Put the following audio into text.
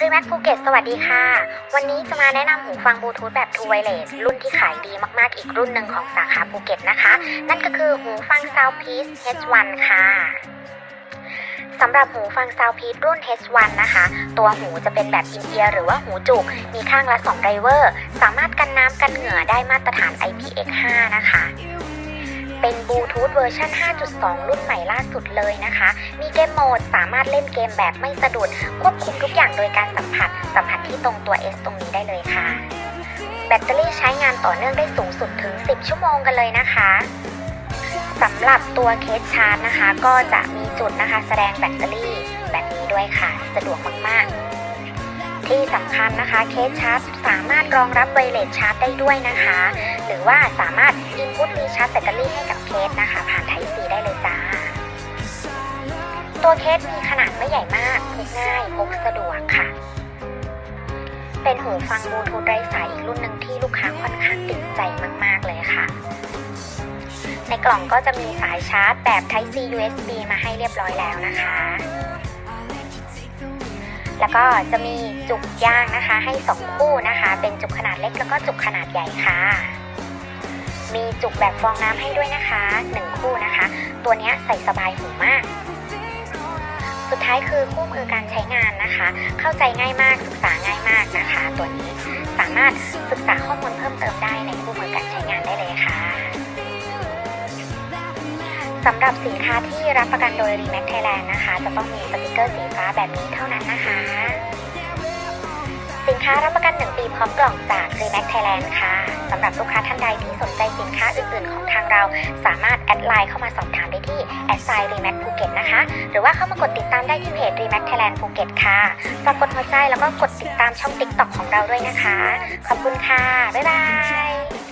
รีแม็กภูเก็ตสวัสดีค่ะ วันนี้จะมาแนะนำหูฟังบลูทูธแบบ True Wireless รุ่นที่ขายดีมากๆ อีกรุ่นหนึ่งของสาขาภูเก็ตนะคะ นั่นก็คือหูฟัง Soundpiece H1 ค่ะสำหรับหูฟัง Soundpiece รุ่น H1 นะคะ ตัวหูจะเป็นแบบอินเอียร์หรือว่าหูจุก มีข้างละ2ไดเวอร์ สามารถกันน้ำกันเหงื่อได้มาตรฐาน IPX5 นะคะ เป็นบลูทูธเวอร์ชัน5.2 รุ่นใหม่ล่าสุดเลยนะคะ มีเกมโหมดสามารถเล่นเกมแบบไม่สะดุด ควบคุมทุกอย่างโดยการสัมผัส สัมผัสที่ตรงตัว S ตรงนี้ได้เลยค่ะ แบตเตอรี่ใช้งานต่อเนื่องได้สูงสุดถึง 10 ชั่วโมงกันเลยนะคะสำหรับตัวเคสชาร์จนะคะ ก็จะมีจุดนะคะ แสดงแบตเตอรี่แบบนี้ด้วยค่ะ สะดวกมากๆ ที่สำคัญนะคะเคสชาร์จสามารถรองรับไวเลสชาร์จได้ด้วยนะคะ หรือว่าสามารถ Input รีชาร์จแบตเตอรี่ให้กับ เคสนะคะ ผ่าน Type C ได้เลยจ้า ตัวเคสมีขนาดไม่ใหญ่มากพกง่ายพกสะดวกค่ะ เป็นหูฟังบลูทูธไร้สายอีกรุ่นหนึ่งที่ลูกค้าค่อนข้างติดใจมาก ๆ เลยค่ะ ในกล่องก็จะมีสายชาร์จแบบ Type C USB มาให้เรียบร้อยแล้วนะคะ แล้วก็จะมีจุกย่างนะคะ ให้ 2 คู่นะคะ เป็นจุกขนาดเล็กแล้วก็จุกขนาดใหญ่ค่ะ มีจุกแบบฟองน้ำให้ด้วยนะคะ 1 คู่นะคะ ตัวนี้ใส่สบายหูมาก สุดท้ายคือคู่มือการใช้งานนะคะ เข้าใจง่ายมากศึกษาง่ายมากนะคะ ตัวนี้สามารถศึกษาข้อมูลเพิ่มเติมได้ในคู่มือการใช้งานได้เลยค่ะสำหรับสินค้าที่รับประกันโดย Remax Thailand นะคะ จะต้องมีสติกเกอร์สีฟ้าแบบนี้เท่านั้นนะคะ สินค้ารับประกัน 1 ปีพร้อมกล่องจากรีแม็กไทยแลนด์ค่ะสำหรับลูกค้าท่านใดที่สนใจสินค้าอื่นๆ ของทางเรา สามารถแอดไลน์เข้ามาสอบถามได้ที่แอดไซน์รีแม็กภูเก็ตนะคะ หรือว่าเข้ามากดติดตามได้ที่เพจ r e m a ็กไทยแลนด์ภูเก็ตค่ะฝากกดหัวใจแล้วก็กดติดตามช่องติ๊กต็อกของเราด้วยนะคะ ขอบคุณค่ะ บ๊ายบาย